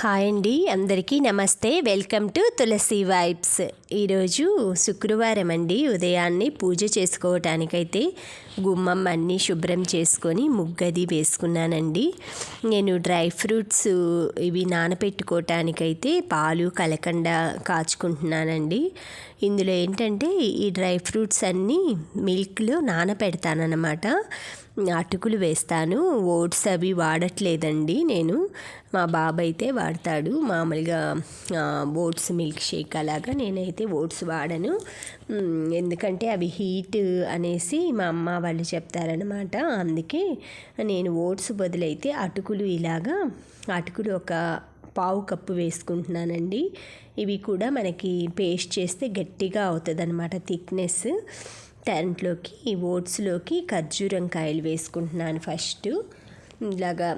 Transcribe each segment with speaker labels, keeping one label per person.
Speaker 1: Hi అండి అందరికీ నమస్తే. Welcome to Tulasi vibes. ఈరోజు శుక్రవారం అండి ఉదయాన్నే పూజ చేసుకోవటానికైతే గుమ్మం అన్నీ శుభ్రం చేసుకొని ముగ్గది వేసుకున్నానండి. నేను డ్రై ఫ్రూట్స్ ఇవి నానబెట్టుకోవటానికైతే పాలు కలకండ కాచుకుంటున్నానండి. ఇందులో ఏంటంటే ఈ డ్రై ఫ్రూట్స్ అన్నీ మిల్క్లో నానపెడతానన్నమాట. అటుకులు వేస్తాను. ఓట్స్ అవి వాడట్లేదండి నేను. మా బాబు అయితే వాడతాడు. మామూలుగా ఓట్స్ మిల్క్ షేక్ అలాగా నేనైతే ఓట్స్ వాడను. ఎందుకంటే అవి హీట్ అనేసి మా అమ్మ వాళ్ళు చెప్తారనమాట అందుకే నేను ఓట్స్ బదులైతే అటుకులు ఇలాగా అటుకులు ఒక పావు కప్పు వేసుకుంటున్నానండి. ఇవి కూడా మనకి పేస్ట్ చేస్తే గట్టిగా అవుతుంది అనమాట థిక్నెస్. దాంట్లోకి ఓట్స్లోకి ఖర్జూరం కాయలు వేసుకుంటున్నాను ఫస్ట్. ఇలాగా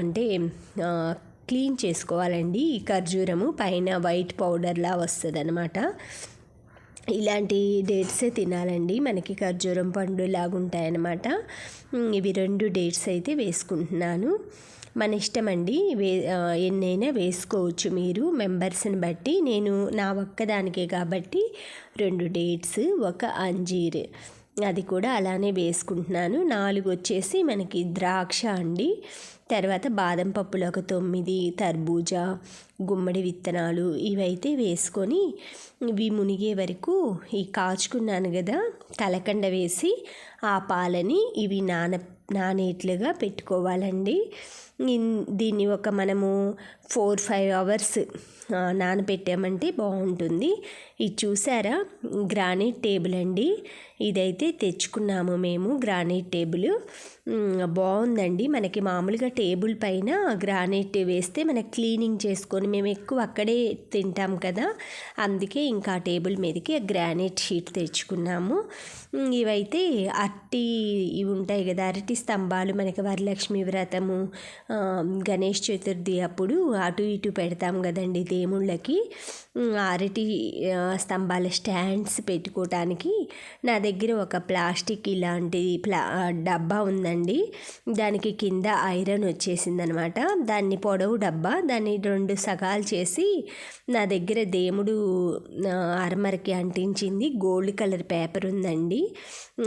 Speaker 1: అంటే క్లీన్ చేసుకోవాలండి ఈ ఖర్జూరము. పైన వైట్ పౌడర్లా వస్తుంది అనమాట ఇలాంటి డేట్సే తినాలండి. మనకి ఖర్జూరం పండు లాగుంటాయన్నమాట. ఇవి రెండు డేట్స్ అయితే వేసుకుంటున్నాను. మన ఇష్టం అండి వే ఎన్నైనా వేసుకోవచ్చు మీరు మెంబర్స్ని బట్టి. నేను నా ఒక్కదానికే కాబట్టి రెండు డేట్స్ ఒక అంజీర్. అది కూడా అలానే వేసుకుంటున్నాను. నాలుగు వచ్చేసి మనకి ద్రాక్ష అండి. తర్వాత బాదం పప్పులు ఒక తొమ్మిది తర్బూజా గుమ్మడి విత్తనాలు ఇవైతే వేసుకొని ఇవి మునిగే వరకు ఈ కాచుకున్నాను కదా కలకండ వేసి ఆ పాలని ఇవి నాన నానేట్లుగా పెట్టుకోవాలండి. దీన్ని ఒక మనము ఫోర్ ఫైవ్ అవర్స్ నానబెట్టామంటే బాగుంటుంది. ఇది చూసారా? గ్రానైట్ టేబుల్ అండి. ఇదైతే తెచ్చుకున్నాము మేము గ్రానైట్ టేబుల్. బాగుందండి. మనకి మామూలుగా టేబుల్ పైన గ్రానైట్ వేస్తే మనకి క్లీనింగ్ చేసుకొని మేము ఎక్కువ అక్కడే తింటాం కదా. అందుకే ఇంకా టేబుల్ మీదకి గ్రానైట్ షీట్ తెచ్చుకున్నాము. ఇవైతే అట్టి ఇవి ఉంటాయి కదా అరటి స్తంభాలు మనకి వరలక్ష్మి వ్రతము గణేష్ చతుర్థి అప్పుడు అటు ఇటు పెడతాం కదండి దేవుళ్ళకి. అరటి స్తంభాల స్టాండ్స్ పెట్టుకోవటానికి నా దగ్గర ఒక ప్లాస్టిక్ ఇలాంటి ప్లా డబ్బా ఉందండి. దానికి కింద ఐరన్ వచ్చేసింది అనమాట దాన్ని పొడవు డబ్బా దాన్ని రెండు సగాలు చేసి నా దగ్గర దేముడు అరమరకి అంటించింది. గోల్డ్ కలర్ పేపర్ ఉందండి.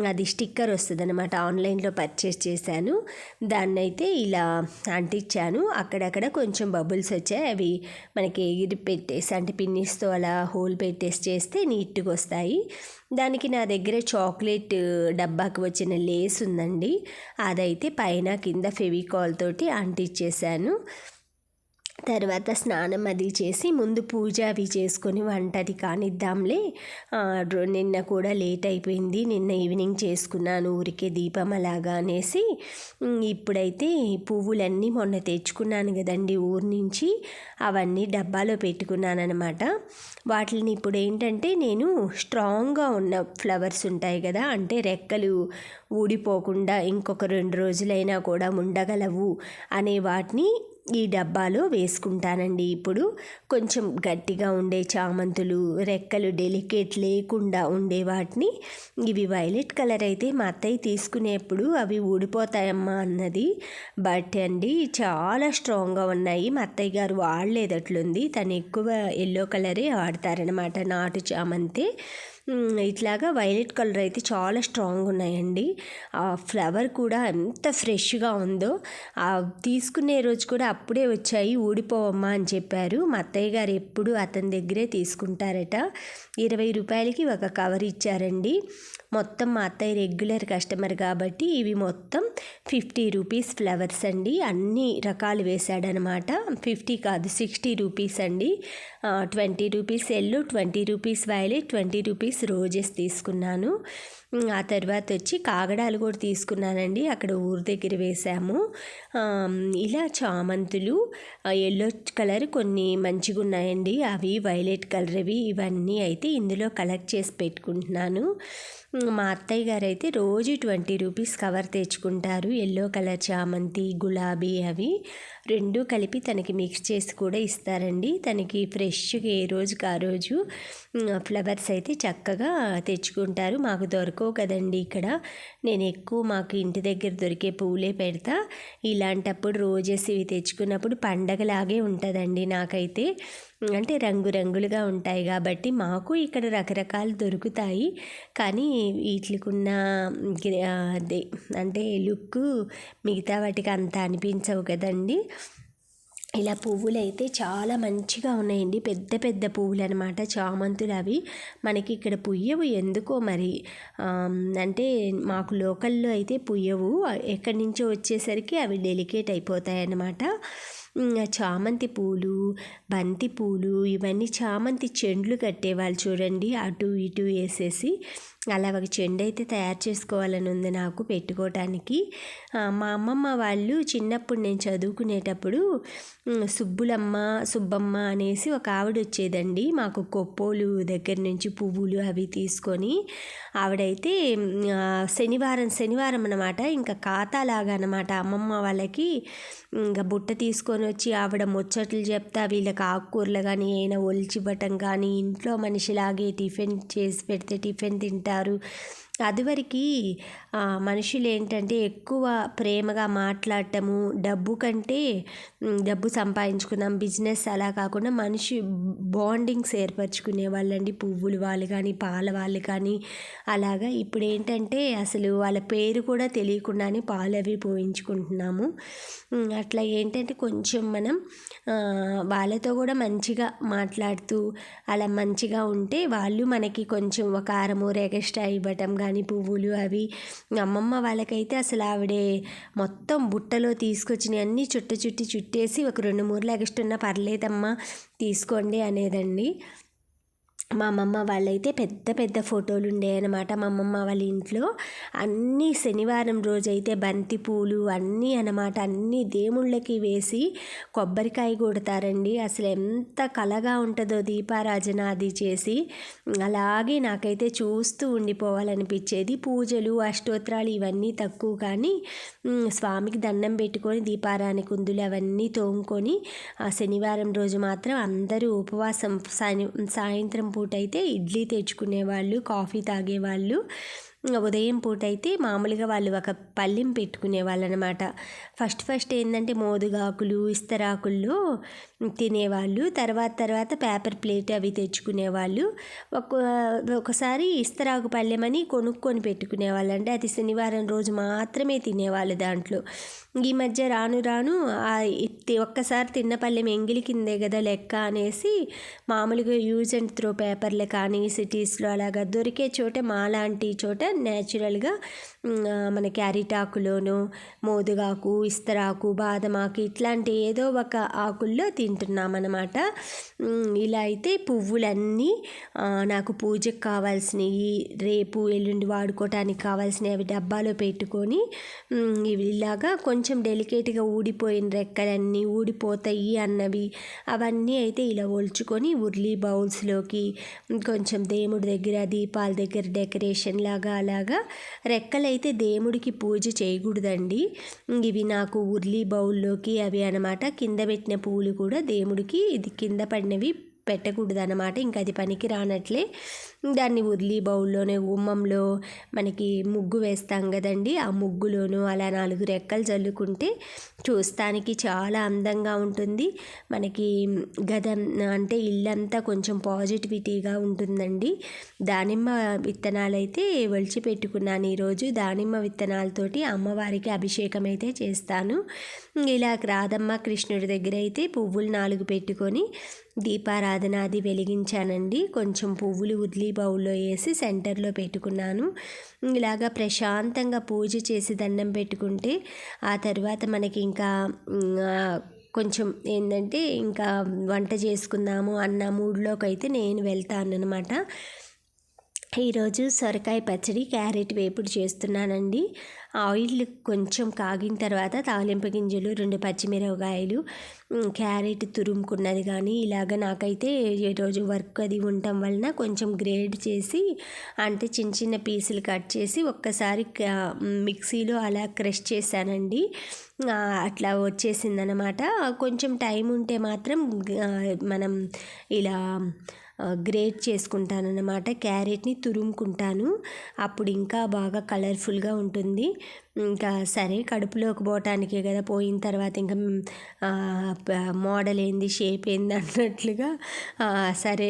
Speaker 1: అది స్టిక్కర్ వస్తుంది అనమాట ఆన్లైన్లో పర్చేస్ చేశాను. దాన్నైతే ఇలా అంటించాను. అక్కడక్కడ కొంచెం బబుల్స్ వచ్చాయి. అవి మనకి ఎగిరి పెట్టేసి అంటే పిన్నిస్తో అలా హోల్ పెట్టేసి చేస్తే నీట్గా వస్తాయి దానికి నా దగ్గర చాక్లెట్ డబ్బాకి వచ్చిన లేస్ ఉందండి. అదైతే పైన కింద ఫెవికాల్ తోటి అంటించేసాను. తర్వాత స్నానం అది చేసి ముందు పూజ అవి చేసుకొని వంట అది కానిద్దాంలే నిన్న కూడా లేట్ అయిపోయింది. నిన్న ఈవినింగ్ చేసుకున్నాను. ఊరికే దీపం అలాగా అనేసి ఇప్పుడైతే పువ్వులన్నీ మొన్న తెచ్చుకున్నాను కదండి ఊరి నుంచి. అవన్నీ డబ్బాలో పెట్టుకున్నాను అనమాట వాటిని ఇప్పుడు ఏంటంటే నేను స్ట్రాంగ్గా ఉన్న ఫ్లవర్స్ ఉంటాయి కదా అంటే రెక్కలు ఊడిపోకుండా ఇంకొక రెండు రోజులైనా కూడా ఉండగలవు అనే వాటిని ఈ డబ్బాలో వేసుకుంటానండి. ఇప్పుడు కొంచెం గట్టిగా ఉండే చామంతులు రెక్కలు డెలికేట్ లేకుండా ఉండే వాటిని ఇవి వైలెట్ కలర్ అయితే మా అత్తయ్య తీసుకునేప్పుడు అవి ఊడిపోతాయమ్మా అన్నది. బట్ అండి చాలా స్ట్రాంగ్గా ఉన్నాయి. మా అత్తయ్య గారు వాడలేదట్లుంది తను ఎక్కువ ఎల్లో కలరే వాడతారనమాట నాటు చామంతి. ఇట్లాగా వైలెట్ కలర్ అయితే చాలా స్ట్రాంగ్ ఉన్నాయండి. ఆ ఫ్లవర్ కూడా ఎంత ఫ్రెష్గా ఉందో తీసుకునే రోజు కూడా అప్పుడే వచ్చాయి ఊడిపోవమ్మా అని చెప్పారు. మా అత్తయ్య గారు ఎప్పుడు అతని దగ్గరే తీసుకుంటారట. ఇరవై రూపాయలకి ఒక కవర్ ఇచ్చారండి. మొత్తం మా అత్తయ్య రెగ్యులర్ కస్టమర్ కాబట్టి ఇవి మొత్తం ఫిఫ్టీ రూపీస్ ఫ్లవర్స్ అండి. అన్ని రకాలు వేశాడనమాట. ఫిఫ్టీ కాదు సిక్స్టీ రూపీస్ అండి. Twenty rupees yellow twenty rupees violet twenty rupees roses తీసుకున్నాను. ఆ తర్వాత వచ్చి కాగడాలు కూడా తీసుకున్నానండి. అక్కడ ఊరి దగ్గర వేసాము. ఇలా చామంతులు ఎల్లో కలర్ కొన్ని మంచిగా ఉన్నాయండి. అవి వైలెట్ కలర్వి ఇవన్నీ అయితే ఇందులో కలెక్ట్ చేసి పెట్టుకుంటున్నాను. మా అత్తయ్య గారు అయితే రోజు ట్వంటీ రూపీస్ కవర్ తెచ్చుకుంటారు. ఎల్లో కలర్ చామంతి గులాబీ అవి రెండు కలిపి తనకి మిక్స్ చేసి కూడా ఇస్తారండి. తనకి ఫ్రెష్గా ఏ రోజుకి ఆ రోజు ఫ్లవర్స్ అయితే చక్కగా తెచ్చుకుంటారు. మాకు దొరకవు కదండి ఇక్కడ. నేను ఎక్కువ మాకు ఇంటి దగ్గర దొరికే పువ్వులే పెడతా. ఇలాంటప్పుడు రోజెస్ ఇవి తెచ్చుకున్నప్పుడు పండగలాగే ఉంటుందండి నాకైతే. అంటే రంగురంగులుగా ఉంటాయి కాబట్టి మాకు ఇక్కడ రకరకాలు దొరుకుతాయి. కానీ వీటికున్న అదే అంటే లుక్ మిగతా వాటికి అంత అనిపించవు కదండి. ఇలా పువ్వులు అయితే చాలా మంచిగా ఉన్నాయండి. పెద్ద పెద్ద పువ్వులు అనమాట చామంతులు అవి. మనకి ఇక్కడ పుయ్యవు ఎందుకో మరి? అంటే మాకు లోకల్లో అయితే పుయ్యవు. ఎక్కడి నుంచో వచ్చేసరికి అవి డెలికేట్ అయిపోతాయి అన్నమాట చామంతి పూలు బంతి పూలు ఇవన్నీ చామంతి చెండ్లు కట్టేవాళ్ళు చూడండి అటు ఇటు వేసేసి. అలా ఒక చెండు అయితే తయారు చేసుకోవాలని ఉంది నాకు పెట్టుకోవటానికి మా అమ్మమ్మ వాళ్ళు చిన్నప్పుడు నేను చదువుకునేటప్పుడు సుబ్బులమ్మ సుబ్బమ్మ అనేసి ఒక ఆవిడ వచ్చేదండి. మాకు కొప్పోలు దగ్గర నుంచి పువ్వులు అవి తీసుకొని ఆవిడైతే శనివారం శనివారం అనమాట ఇంకా ఖాతాలాగా అనమాట అమ్మమ్మ వాళ్ళకి ఇంకా బుట్ట తీసుకొని వచ్చి ఆవిడ ముచ్చట్లు చెప్తా వీళ్ళకి ఆకుకూరలు కానీ ఏమైనా ఒలిచివ్వటం కానీ ఇంట్లో మనిషిలాగే టిఫిన్ చేసి పెడితే టిఫిన్ తింటా తింటారు అదివరకు మనుషులు ఏంటంటే ఎక్కువ ప్రేమగా మాట్లాడటము డబ్బు కంటే డబ్బు సంపాదించుకుందాం బిజినెస్ అలా కాకుండా మనిషి బాండింగ్స్ ఏర్పరచుకునే వాళ్ళండి. పువ్వులు వాళ్ళు కానీ పాల వాళ్ళు కానీ అలాగా. ఇప్పుడు ఏంటంటే అసలు వాళ్ళ పేరు కూడా తెలియకుండానే పాలు అవి పోయించుకుంటున్నాము. అట్లా ఏంటంటే కొంచెం మనం వాళ్ళతో కూడా మంచిగా మాట్లాడుతూ అలా మంచిగా ఉంటే వాళ్ళు మనకి కొంచెం ఒక కారము ఎక్స్ట్రా ఇవ్వటం కానీ పువ్వులు అవి అమ్మమ్మ వాళ్ళకైతే అసలు ఆవిడే మొత్తం బుట్టలో తీసుకొచ్చినవి అన్నీ చుట్ట చుట్టి చుట్టేసి ఒక రెండు మూడు ఎక్స్ట్రా పర్లేదమ్మా తీసుకోండి అనేదండి. మా అమ్మమ్మ వాళ్ళైతే పెద్ద పెద్ద ఫోటోలు ఉండేవన్నమాట మా అమ్మమ్మ వాళ్ళ ఇంట్లో అన్నీ శనివారం రోజైతే బంతి పూలు అన్నీ అనమాట అన్నీ దేవుళ్ళకి వేసి కొబ్బరికాయ కొడతారండి. అసలు ఎంత కలగా ఉంటుందో దీపారాజన అది చేసి అలాగే నాకైతే చూస్తూ ఉండిపోవాలనిపించేది. పూజలు అష్టోత్తరాలు ఇవన్నీ తక్కువ కానీ స్వామికి దండం పెట్టుకొని దీపారాని కుందులు అవన్నీ తోముకొని ఆ శనివారం రోజు మాత్రం అందరూ ఉపవాసం సాయంత్రం పూట అయితే ఇడ్లీ తెచ్చుకునేవాళ్ళు కాఫీ తాగేవాళ్ళు. ఉదయం పూట అయితే మామూలుగా వాళ్ళు ఒక పళ్ళెం పెట్టుకునేవాళ్ళు అనమాట ఫస్ట్ ఫస్ట్ ఏంటంటే మోదుగాకులు ఇస్తరాకుల్లో తినేవాళ్ళు. తర్వాత తర్వాత పేపర్ ప్లేట్ అవి తెచ్చుకునేవాళ్ళు. ఒక ఒకసారి ఇస్తరాకు పళ్ళెమని కొనుక్కొని పెట్టుకునేవాళ్ళు అంటే అది శనివారం రోజు మాత్రమే తినేవాళ్ళు దాంట్లో. ఈ మధ్య రాను రాను ఒక్కసారి తిన్న పళ్ళెం ఎంగిలి కిందే కదా లెక్క అనేసి మామూలుగా యూజ్ అండ్ త్రో పేపర్లు కానీ సిటీస్లో అలాగా దొరికే చోట మాలాంటి చోట న్యాచురల్గా మన క్యారీటాకులోను మోదుగాకు ఇస్తరాకు బాదమాకు ఇట్లాంటి ఏదో ఒక ఆకుల్లో తింటున్నాం అనమాట ఇలా అయితే పువ్వులన్నీ నాకు పూజకు కావాల్సినవి రేపు ఎల్లుండి వాడుకోవటానికి కావాల్సినవి అవి డబ్బాలో పెట్టుకొని ఇవి ఇలాగా కొంచెం కొంచెం డెలికేట్గా ఊడిపోయిన రెక్కలన్నీ ఊడిపోతాయి అన్నవి. అవన్నీ అయితే ఇలా ఒల్చుకొని ఉర్లీ బౌల్స్లోకి కొంచెం దేవుడి దగ్గర దీపాల దగ్గర డెకరేషన్ లాగా అలాగా రెక్కలైతే దేవుడికి పూజ చేయకూడదండి. ఇవి నాకు ఉర్లీ బౌల్లోకి అవి అనమాట కింద పెట్టిన పూలు కూడా దేవుడికి ఇది కింద పడినవి పెట్టకూడదు అనమాట ఇంకా అది పనికి రానట్లే. దాన్ని ఉర్లీ బౌల్లోనే గుమ్మంలో మనకి ముగ్గు వేస్తాం కదండి. ఆ ముగ్గులోనూ అలా నాలుగు రెక్కలు చల్లుకుంటే చూస్తానికి చాలా అందంగా ఉంటుంది. మనకి గదం అంటే ఇల్లంతా కొంచెం పాజిటివిటీగా ఉంటుందండి. దానిమ్మ విత్తనాలు అయితే ఒలిచి పెట్టుకున్నాను ఈరోజు. దానిమ్మ విత్తనాలతోటి అమ్మవారికి అభిషేకం అయితే చేస్తాను. ఇలా రాధమ్మ కృష్ణుడి దగ్గర అయితే పువ్వులు నాలుగు పెట్టుకొని దీపారాధన అది వెలిగించానండి. కొంచెం పువ్వులు ఉద్లీ బౌల్లో వేసి సెంటర్లో పెట్టుకున్నాను. ఇలాగా ప్రశాంతంగా పూజ చేసి దండం పెట్టుకుంటే ఆ తర్వాత మనకి ఇంకా కొంచెం ఏంటంటే ఇంకా వంట చేసుకుందాము అన్న మూడ్లోకి అయితే నేను వెళ్తాను అనమాట ఈరోజు సొరకాయ పచ్చడి క్యారెట్ వేపుడు చేస్తున్నానండి. ఆయిల్ కొంచెం కాగిన తర్వాత తాలింపు గింజలు రెండు పచ్చిమిరపకాయలు క్యారెట్ తురుముకున్నది కానీ ఇలాగ నాకైతే ఈరోజు వర్క్ అది ఉండటం వలన కొంచెం గ్రేడ్ చేసి అంటే చిన్న చిన్న పీసులు కట్ చేసి ఒక్కసారి మిక్సీలో అలా క్రష్ చేశానండి. అట్లా వచ్చేసిందనమాట కొంచెం టైం ఉంటే మాత్రం మనం ఇలా గ్రేట్ చేసుకుంటాను అన్నమాట క్యారెట్ని తురుముకుంటాను. అప్పుడు ఇంకా బాగా కలర్ఫుల్గా ఉంటుంది. ఇంకా సరే కడుపులోకి పోవటానికే కదా పోయిన తర్వాత ఇంకా మోడల్ ఏంది షేప్ ఏంది అన్నట్లుగా సరే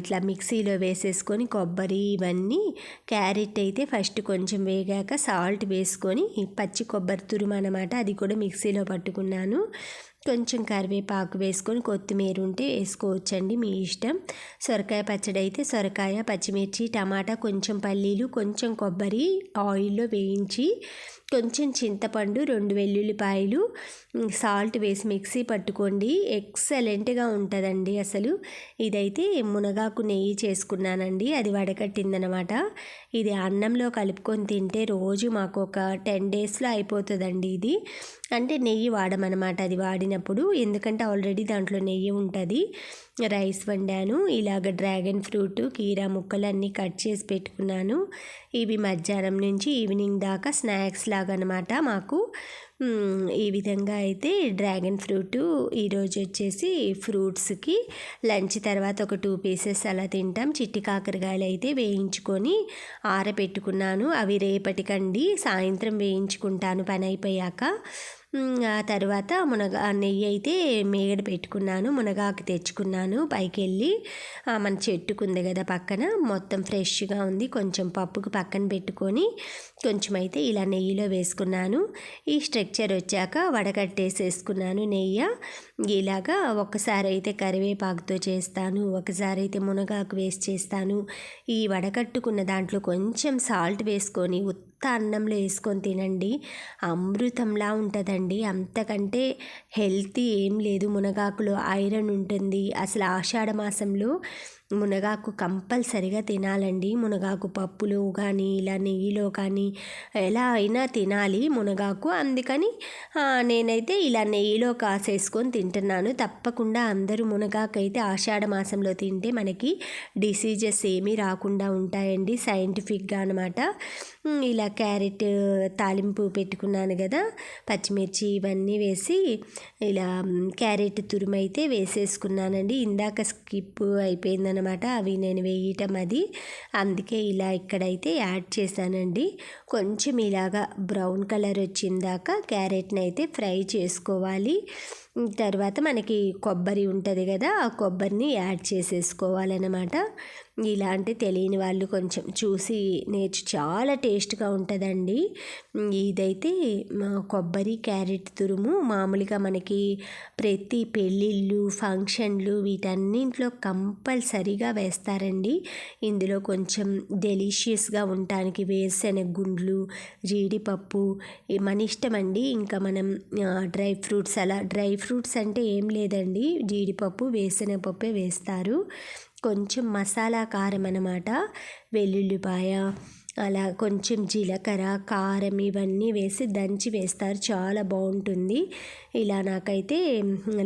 Speaker 1: ఇట్లా మిక్సీలో వేసేసుకొని కొబ్బరి ఇవన్నీ క్యారెట్ అయితే ఫస్ట్ కొంచెం వేగాక సాల్ట్ వేసుకొని పచ్చి కొబ్బరి తురుము అనమాట అది కూడా మిక్సీలో పట్టుకున్నాను. కొంచెం కరివేపాకు వేసుకొని కొత్తిమీర ఉంటే వేసుకోవచ్చండి మీ ఇష్టం. సొరకాయ పచ్చడి అయితే సొరకాయ పచ్చిమిర్చి టమాటా కొంచెం పల్లీలు కొంచెం కొబ్బరి ఆయిల్లో వేయించి కొంచెం చింతపండు రెండు వెల్లుల్లిపాయలు సాల్ట్ వేసి మిక్సీ పట్టుకోండి. ఎక్సలెంట్గా ఉంటుందండి అసలు. ఇదైతే మునగాకు నెయ్యి చేసుకున్నానండి. అది వడకట్టిందనమాట. ఇది అన్నంలో కలుపుకొని తింటే రోజు మాకు ఒక టెన్ డేస్లో అయిపోతుందండి ఇది. అంటే నెయ్యి వాడమన్నమాట అది వాడినప్పుడు. ఎందుకంటే ఆల్రెడీ దాంట్లో నెయ్యి ఉంటుంది. రైస్ వండాను. ఇలాగ డ్రాగన్ ఫ్రూట్ కీరా ముక్కలు అన్నీ కట్ చేసి పెట్టుకున్నాను. ఇవి మధ్యాహ్నం నుంచి ఈవినింగ్ దాకా స్నాక్స్ లాగా అనమాట మాకు. ఈ విధంగా అయితే డ్రాగన్ ఫ్రూట్ ఈరోజు వచ్చేసి ఫ్రూట్స్కి లంచ్ తర్వాత ఒక టూ పీసెస్ అలా తింటాం. చిట్టి కాకరకాయలు అయితే వేయించుకొని ఆరబెట్టుకున్నాను. అవి రేపటికండి. సాయంత్రం వేయించుకుంటాను. పని అయిపోయాక ఆ తర్వాత మునగా నెయ్యి అయితే మేగడ పెట్టుకున్నాను మునగాకు తెచ్చుకున్నాను పైకి వెళ్ళి మన చెట్టుకుంది కదా పక్కన మొత్తం ఫ్రెష్గా ఉంది కొంచెం పప్పుకు పక్కన పెట్టుకొని కొంచెం అయితే ఇలా నెయ్యిలో వేసుకున్నాను. ఈ స్ట్రక్చర్ వచ్చాక వడకట్టేసేసుకున్నాను నెయ్యి. ఇలాగా ఒకసారి అయితే కరివేపాకుతో చేస్తాను ఒకసారి అయితే మునగాకు వేసి చేస్తాను. ఈ వడకట్టుకున్న దాంట్లో కొంచెం సాల్ట్ వేసుకొని అన్నంలో వేసుకొని తినండి. అమృతంలా ఉంటుందండి. అంతకంటే హెల్తీ ఏం లేదు. మునగాకులో ఐరన్ ఉంటుంది. అసలు ఆషాఢ మాసంలో మునగాకు కంపల్సరిగా తినాలండి. మునగాకు పప్పులో కానీ ఇలా నెయ్యిలో కానీ ఎలా అయినా తినాలి మునగాకు. అందుకని నేనైతే ఇలా నెయ్యిలో కాసేసుకొని తింటున్నాను. తప్పకుండా అందరూ మునగాకు అయితే ఆషాఢ మాసంలో తింటే మనకి డిసీజెస్ ఏమీ రాకుండా ఉంటాయండి. సైంటిఫిక్గా అనమాట ఇలా క్యారెట్ తాలింపు పెట్టుకున్నాను కదా పచ్చిమిర్చి ఇవన్నీ వేసి ఇలా క్యారెట్ తురుమైతే వేసేసుకున్నానండి. ఇందాక స్కిప్ అనమాట అవి నేను వేయటం అది. అందుకే ఇలా ఇక్కడైతే యాడ్ చేశానండి. కొంచెం ఇలాగా బ్రౌన్ కలర్ వచ్చిందాక క్యారెట్ని అయితే ఫ్రై చేసుకోవాలి. తర్వాత మనకి కొబ్బరి ఉంటుంది కదా ఆ కొబ్బరిని యాడ్ చేసేసుకోవాలన్నమాట. ఇలాంటి తెలియని వాళ్ళు కొంచెం చూసి నేర్చు చాలా టేస్ట్గా ఉంటుందండి. ఇదైతే మా కొబ్బరి క్యారెట్ తురుము మామూలుగా మనకి ప్రతి పెళ్ళిళ్ళు ఫంక్షన్లు వీటన్నింటిలో కంపల్సరీగా వేస్తారండి. ఇందులో కొంచెం డెలిషియస్గా ఉండటానికి వేరుశెనగ గుండ్లు జీడిపప్పు మన ఇష్టం అండి ఇంకా మనం డ్రై ఫ్రూట్స్ అలా డ్రై ఫ్రూట్స్ అంటే ఏం లేదండి. జీడిపప్పు వేరుశెనగపప్పే వేస్తారు. కొంచెం మసాలా కారం అన్నమాట. వెల్లుల్లిపాయ అలా కొంచెం జీలకర్ర కారం ఇవన్నీ వేసి దంచి వేస్తారు. చాలా బాగుంటుంది. ఇలా నాకైతే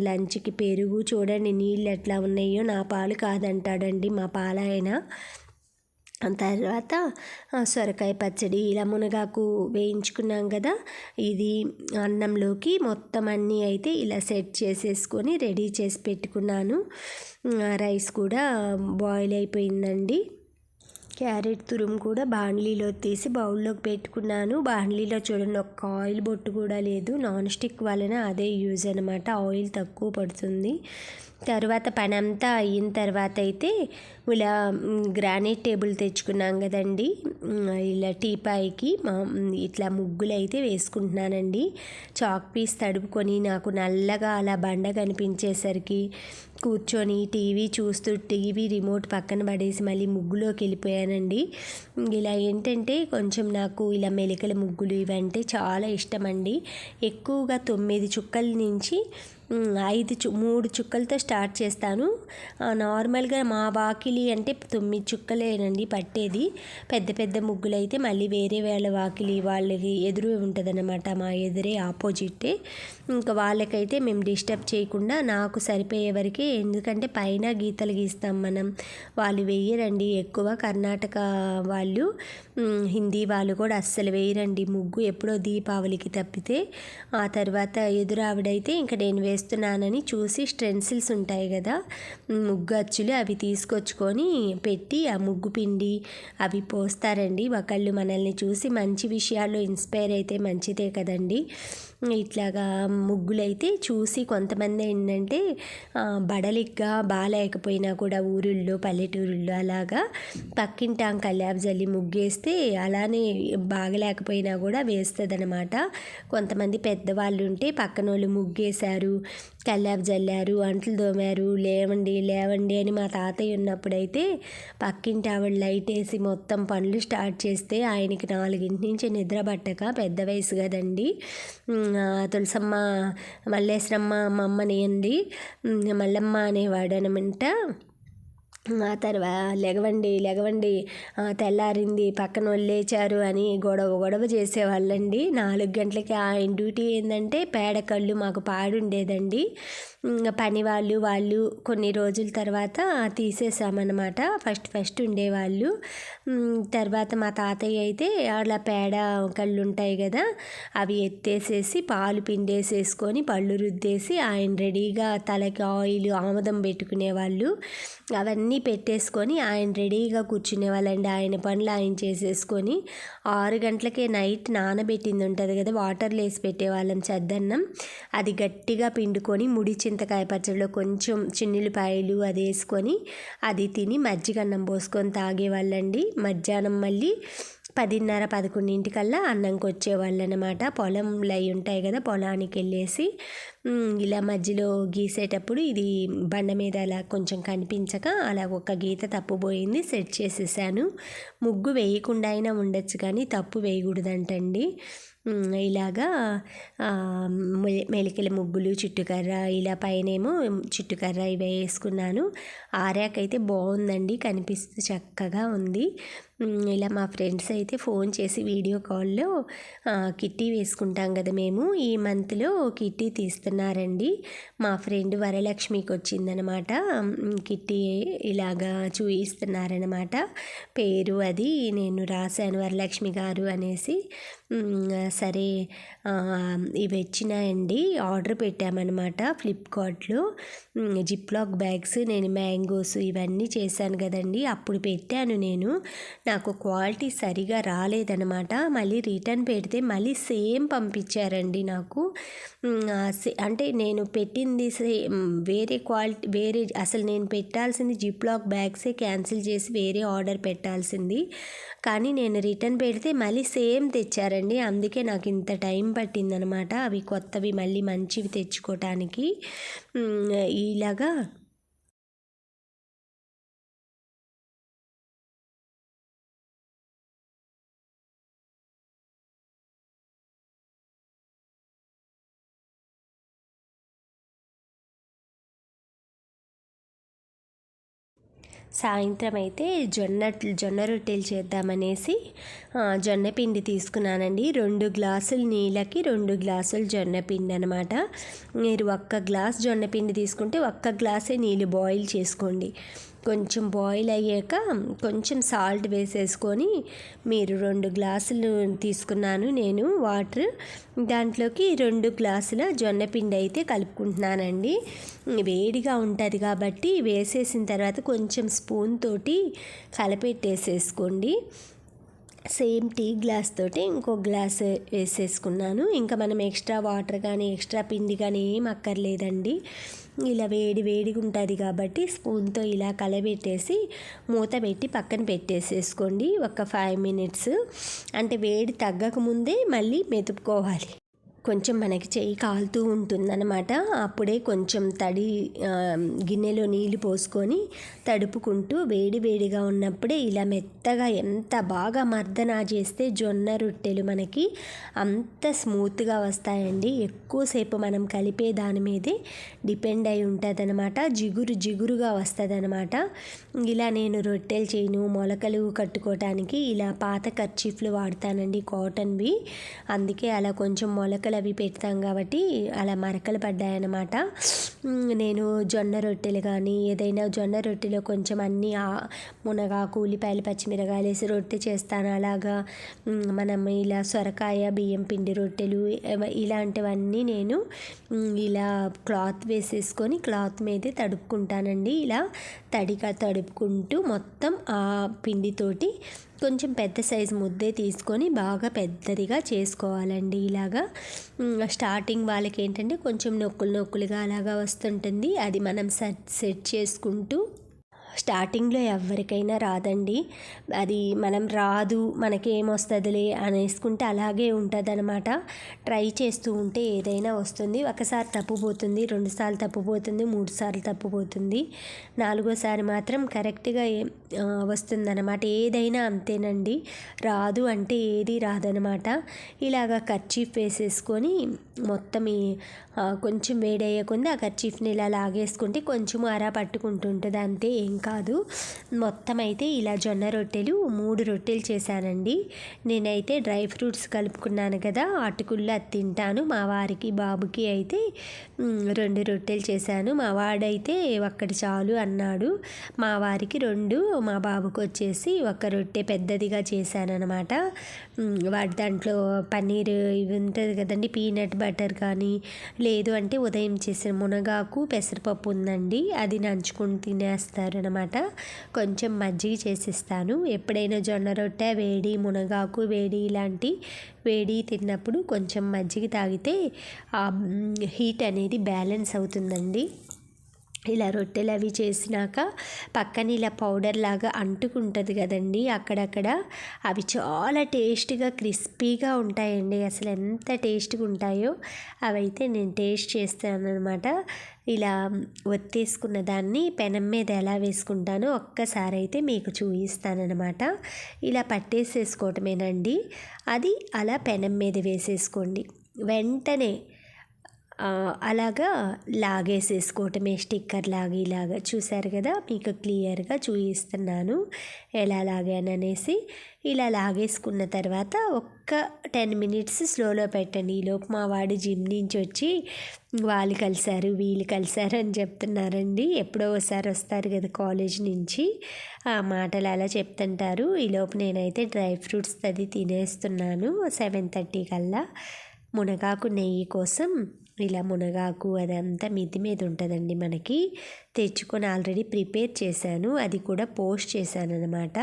Speaker 1: లంచ్కి పెరుగు చూడండి నీళ్ళు ఎట్లా ఉన్నాయో నా పాలు కాదంటాడండి మా పాలాయన. తర్వాత సొరకాయ పచ్చడి ఇలా మునగాకు వేయించుకున్నాం కదా ఇది అన్నంలోకి మొత్తం అన్నీ అయితే ఇలా సెట్ చేసేసుకొని రెడీ చేసి పెట్టుకున్నాను. రైస్ కూడా బాయిల్ అయిపోయిందండి. క్యారెట్ తురుము కూడా బాండ్లీలో తీసి బౌల్లోకి పెట్టుకున్నాను. బాండ్లీలో చూడండి ఒక్క ఆయిల్ బొట్టు కూడా లేదు. నాన్ స్టిక్ వలన అదే యూజ్ అనమాట ఆయిల్ తక్కువ పడుతుంది. తర్వాత పని అంతా అయిన తర్వాత అయితే ఇలా గ్రానైట్ టేబుల్ తెచ్చుకున్నాం కదండి. ఇలా టీపాయికి మా ఇట్లా ముగ్గులు అయితే వేసుకుంటున్నానండి. చాక్ పీస్ తడుపుకొని నాకు నల్లగా అలా బండ కనిపించేసరికి కూర్చొని టీవీ చూస్తూ టీవీ రిమోట్ పక్కన పడేసి మళ్ళీ ముగ్గులోకి వెళ్ళిపోయానండి. ఇలా ఏంటంటే కొంచెం నాకు ఇలా మెలికల ముగ్గులు ఇవంటే చాలా ఇష్టం అండి ఎక్కువగా తొమ్మిది చుక్కల నుంచి ఐదు చు మూడు చుక్కలతో స్టార్ట్ చేస్తాను. నార్మల్గా మా వాకిలి అంటే తొమ్మిది చుక్కలేనండి పట్టేది. పెద్ద పెద్ద ముగ్గులు అయితే మళ్ళీ వేరే వాళ్ళ వాకిలి వాళ్ళకి ఎదురు ఉంటుందన్నమాట మా ఎదురే ఆపోజిటే. ఇంకా వాళ్ళకైతే మేము డిస్టర్బ్ చేయకుండా నాకు సరిపోయే వరకే ఎందుకంటే పైన గీతలు గీస్తాం మనం. వాళ్ళు వేయరండి ఎక్కువ కర్ణాటక వాళ్ళు. హిందీ వాళ్ళు కూడా అస్సలు వేయరండి ముగ్గు ఎప్పుడో దీపావళికి తప్పితే. ఆ తర్వాత ఎదురావిడైతే ఇంకా నేను వేస్తున్నానని చూసి స్ట్రెన్సిల్స్ ఉంటాయి కదా ముగ్గు అచ్చులు అవి తీసుకొచ్చుకొని పెట్టి ఆ ముగ్గు పిండి అవి పోస్తారండి. ఒకళ్ళు మనల్ని చూసి మంచి విషయాల్లో ఇన్స్పైర్ అయితే మంచిదే కదండి. ఇట్లాగా ముగ్గులైతే చూసి కొంతమంది ఏంటంటే బడలిగ్గా బాగాలేకపోయినా కూడా ఊరిళ్ళు పల్లెటూరుల్లో అలాగా పక్కింటాం కల్యాబ్ జల్లి ముగ్గేస్తే అలానే బాగలేకపోయినా కూడా వేస్తుంది అనమాట కొంతమంది పెద్దవాళ్ళు ఉంటే పక్కన వాళ్ళు ముగ్గేశారు. కల్లాపు జల్లారు అంట్లు తోమారు లేవండి లేవండి అని మా తాతయ్య ఉన్నప్పుడైతే పక్కింటి ఆవిడ లైట్ వేసి మొత్తం పనులు స్టార్ట్ చేస్తే ఆయనకి నాలుగింటి నుంచి నిద్ర పట్టక పెద్ద వయసు కదండి. తులసమ్మ మల్లేశ్వరమ్మ మా అమ్మని అండి మల్లమ్మ అనేవాడు అనమాట ఆ తర్వాత లెగవండి లెగవండి తెల్లారింది పక్కన వాళ్ళు లేచారు అని గొడవ గొడవ చేసేవాళ్ళండి. నాలుగు గంటలకి ఆయన డ్యూటీ ఏంటంటే పేడ కళ్ళు మాకు పాడుండేదండి. పని వాళ్ళు వాళ్ళు కొన్ని రోజుల తర్వాత తీసేసామన్నమాట. ఫస్ట్ ఫస్ట్ ఉండేవాళ్ళు. తర్వాత మా తాతయ్య అయితే అలా పేడ కళ్ళు ఉంటాయి కదా అవి ఎత్తేసేసి పాలు పిండేసేసుకొని పళ్ళు రుద్దేసి ఆయన రెడీగా తలకి ఆయిల్ ఆముదం పెట్టుకునేవాళ్ళు. అవన్నీ పెట్టేసుకొని ఆయన రెడీగా కూర్చునే వాళ్ళండి. ఆయన పనులు ఆయన చేసేసుకొని ఆరు గంటలకే నైట్ నానబెట్టింది ఉంటుంది కదా వాటర్లో వేసి పెట్టేవాళ్ళం చద్దన్నం. అది గట్టిగా పిండుకొని ముడి చింతకాయ పచ్చడిలో కొంచెం చిన్నులపాయలు అది వేసుకొని అది తిని మజ్జిగన్నం పోసుకొని తాగేవాళ్ళండి. మధ్యాహ్నం మళ్ళీ పదిన్నర పదకొండింటికల్లా అన్నంకి వచ్చేవాళ్ళు అనమాట పొలంలు అయి ఉంటాయి కదా పొలానికి వెళ్ళేసి ఇలా మధ్యలో గీసేటప్పుడు ఇది బండ మీద అలా కొంచెం కనిపించక అలా ఒక గీత తప్పుపోయింది సెట్ చేసేసాను. ముగ్గు వేయకుండా అయినా ఉండొచ్చు కానీ తప్పు వేయకూడదంటండి. ఇలాగా మె- మెలికల ముగ్గులు చుట్టుకర్ర ఇలా పైనేమో చుట్టుకర్ర ఇవి వేసుకున్నాను. ఆరాకైతే బాగుందండి కనిపిస్తూ చక్కగా ఉంది. ఇలా మా ఫ్రెండ్స్ అయితే ఫోన్ చేసి వీడియో కాల్లో కిట్టీ కిట్టి వేసుకుంటాం కదా మేము ఈ మంత్లో కిట్టి తీస్తున్నారండి. మా ఫ్రెండ్ వరలక్ష్మికి వచ్చిందనమాట ఉమ్, కిట్టి ఇలాగా చూయిస్తున్నారనమాట. పేరు అది నేను రాశాను వరలక్ష్మి గారు అనేసి. సరే ఇవి వచ్చినాయండి. ఆర్డర్ పెట్టామన్నమాట ఫ్లిప్కార్ట్లో. జిప్లాక్ బ్యాగ్స్ నేను మ్యాంగోస్ ఇవన్నీ చేశాను కదండి. అప్పుడు పెట్టాను నేను. నాకు క్వాలిటీ సరిగా రాలేదనమాట మళ్ళీ రిటర్న్ పెడితే మళ్ళీ సేమ్ పంపించారండి నాకు. సే- అంటే నేను పెట్టింది సేమ్ వేరే క్వాలిటీ వేరే అసలు నేను పెట్టాల్సింది జిప్లాక్ బ్యాగ్సే క్యాన్సిల్ చేసి వేరే ఆర్డర్ పెట్టాల్సింది. కానీ నేను రిటర్న్ పెడితే మళ్ళీ సేమ్ తెచ్చారండి. అందుకే నాకు ఇంత టైం పట్టిందనమాట అవి కొత్తవి మళ్ళీ మంచివి తెచ్చుకోవటానికి ఇలాగా సాయంత్రం అయితే జొన్న జొన్న రొట్టెలు చేద్దామనేసి జొన్న పిండి తీసుకున్నానండి. రెండు గ్లాసులు నీళ్ళకి రెండు గ్లాసులు జొన్న పిండి అనమాట మీరు ఒక్క గ్లాస్ జొన్న పిండి తీసుకుంటే ఒక్క గ్లాసే నీళ్ళు బాయిల్ చేసుకోండి. కొంచెం బాయిల్ అయ్యాక కొంచెం సాల్ట్ వేసేసుకొని మీరు రెండు గ్లాసులు తీసుకున్నాను నేను వాటర్ దాంట్లోకి రెండు గ్లాసుల జొన్న పిండి అయితే కలుపుకుంటున్నానండి. వేడిగా ఉంటుంది కాబట్టి వేసేసిన తర్వాత కొంచెం స్పూన్ తోటి కలపెట్టేసేసుకోండి. సేమ్ టీ గ్లాస్ తోటి ఇంకో గ్లాస్ వేసేసుకున్నాను. ఇంకా మనం ఎక్స్ట్రా వాటర్ కానీ ఎక్స్ట్రా పిండి కానీ ఏం అక్కర్లేదండి. ఇలా వేడి వేడిగా ఉంటుంది కాబట్టి స్పూన్తో ఇలా కలబెట్టేసి మూత పెట్టి పక్కన పెట్టేసేసుకోండి. ఒక ఫైవ్ మినిట్స్. అంటే వేడి తగ్గక ముందే మళ్ళీ మెతుక్కోవాలి కొంచెం మనకి చేయి కాలుతూ ఉంటుందన్నమాట. అప్పుడే కొంచెం తడి గిన్నెలో నీళ్ళు పోసుకొని తడుపుకుంటూ వేడి వేడిగా ఉన్నప్పుడే ఇలా మెత్తగా ఎంత బాగా మర్దన చేస్తే జొన్న రొట్టెలు మనకి అంత స్మూత్గా వస్తాయండి. ఎక్కువసేపు మనం కలిపే దాని మీదే డిపెండ్ అయి ఉంటుంది అనమాట జిగురు జిగురుగా వస్తుంది అనమాట ఇలా నేను రొట్టెలు చేయను మొలకలు కట్టుకోవటానికి ఇలా పాత కర్చీఫ్లు వాడతానండి కాటన్వి. అందుకే అలా కొంచెం మొలకలు అవి పెడతాం కాబట్టి అలా మరకలు పడ్డాయన్నమాట. నేను జొన్న రొట్టెలు కానీ ఏదైనా జొన్న రొట్టెలో కొంచెం అన్నీ మునగాకు ఉల్లిపాయలు పచ్చిమిరకాయలు వేసి రొట్టె చేస్తాను. అలాగా మనం ఇలా సొరకాయ బియ్యం పిండి రొట్టెలు ఇలాంటివన్నీ నేను ఇలా క్లాత్ వేసేసుకొని క్లాత్ మీదే తడుపుకుంటానండి. ఇలా తడిగా తడుపుకుంటూ మొత్తం ఆ పిండితోటి కొంచెం పెద్ద సైజు ముద్దే తీసుకొని బాగా పెద్దదిగా చేసుకోవాలండి ఇలాగా. స్టార్టింగ్ వాళ్ళకి ఏంటంటే కొంచెం నొక్కులు నొక్కులుగా అలాగా వస్తుంటుంది. అది మనం సెట్ సెట్ చేసుకుంటూ స్టార్టింగ్లో ఎవరికైనా రాదండి. అది మనం రాదు మనకేమొస్తుందిలే అనేసుకుంటే అలాగే ఉంటుంది అనమాట ట్రై చేస్తూ ఉంటే ఏదైనా వస్తుంది. ఒకసారి తప్పుపోతుంది రెండుసార్లు తప్పుపోతుంది మూడుసార్లు తప్పుపోతుంది. నాలుగోసారి మాత్రం కరెక్ట్గా వస్తుందన్నమాట. ఏదైనా అంతేనండి. రాదు అంటే ఏది రాదనమాట ఇలాగ కర్చీఫ్ వేసేసుకొని మొత్తం ఈ కొంచెం వేడయ్యకుండా ఆ కర్చీఫ్ని ఇలా లాగేసుకుంటే కొంచెం అరా పట్టుకుంటుంటుంది అంతే ఏం కాదు. మొత్తం అయితే ఇలా జొన్న రొట్టెలు మూడు రొట్టెలు చేశానండి. నేనైతే డ్రై ఫ్రూట్స్ కలుపుకున్నాను కదా అటుకుల్లో అది తింటాను. మా వారికి బాబుకి అయితే రెండు రొట్టెలు చేశాను. మా వాడైతే ఒక్కటి చాలు అన్నాడు. మా వారికి రెండు మా బాబుకి వచ్చేసి ఒక రొట్టె పెద్దదిగా చేశాను అనమాట వాటి దాంట్లో పన్నీర్ ఇవి ఉంటుంది కదండి పీనట్ బటర్ కానీ లేదు అంటే ఉదయం చేసిన మునగాకు పెసరపప్పు ఉందండి. అది నంచుకుని తినేస్తారు అనమాట కొంచెం మజ్జిగ చేసిస్తాను. ఎప్పుడైనా జొన్న రొట్టె వేడి మునగాకు వేడి ఇలాంటి వేడి తిన్నప్పుడు కొంచెం మజ్జిగ తాగితే హీట్ అనేది బ్యాలెన్స్ అవుతుందండి. ఇలా రొట్టెలు అవి చేసినాక పక్కన ఇలా పౌడర్ లాగా అంటుకుంటుంది కదండి అక్కడక్కడ. అవి చాలా టేస్ట్గా క్రిస్పీగా ఉంటాయండి. అసలు ఎంత టేస్ట్గా ఉంటాయో అవైతే నేను టేస్ట్ చేస్తాను అనమాట ఇలా ఒత్తేసుకున్న దాన్ని పెనం మీద ఎలా వేసుకుంటానో ఒక్కసారి అయితే మీకు చూపిస్తానమాట ఇలా పట్టేసేసుకోవటమేనండి. అది అలా పెనం మీద వేసేసుకోండి. వెంటనే అలాగా లాగేసేసుకోవటమే స్టిక్కర్ లాగా ఇలాగా కదా మీకు క్లియర్గా చూపిస్తున్నాను ఎలా లాగాననేసి. ఇలా లాగేసుకున్న తర్వాత ఒక్క టెన్ మినిట్స్ స్లోలో పెట్టండి. ఈలోపు మా వాడు జిమ్ నుంచి వచ్చి వాళ్ళు కలిశారు వీళ్ళు కలిశారు అని చెప్తున్నారండి. ఎప్పుడో ఒకసారి వస్తారు కదా కాలేజ్ నుంచి. ఆ మాటలు అలా చెప్తుంటారు. ఈలోపు నేనైతే డ్రై ఫ్రూట్స్ అది తినేస్తున్నాను. సెవెన్ థర్టీ కల్లా మునగాకు నెయ్యి కోసం ఇలా మునగాకు అదంతా మితి మీద ఉంటుందండి మనకి. తెచ్చుకొని ఆల్రెడీ ప్రిపేర్ చేశాను. అది కూడా పోస్ట్ చేశాను అనమాట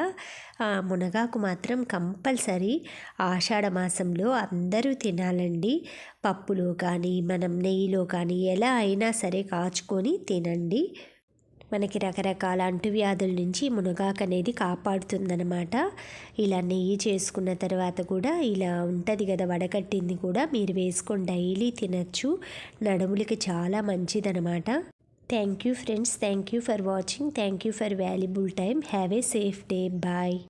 Speaker 1: మునగాకు మాత్రం కంపల్సరీ ఆషాఢ మాసంలో అందరూ తినాలండి. పప్పులో కానీ మనం నెయ్యిలో కానీ ఎలా అయినా సరే కాచుకొని తినండి. మనకి రకరకాల అంటువ్యాధుల నుంచి మునగాకు అనేది కాపాడుతుందనమాట ఇలా నెయ్యి చేసుకున్న తర్వాత కూడా ఇలా ఉంటుంది కదా వడకట్టింది కూడా మీరు వేసుకొని డైలీ తినచ్చు. నడుములకి చాలా మంచిదనమాట thank you friends thank you for watching thank you for valuable time. Have a safe day. Bye.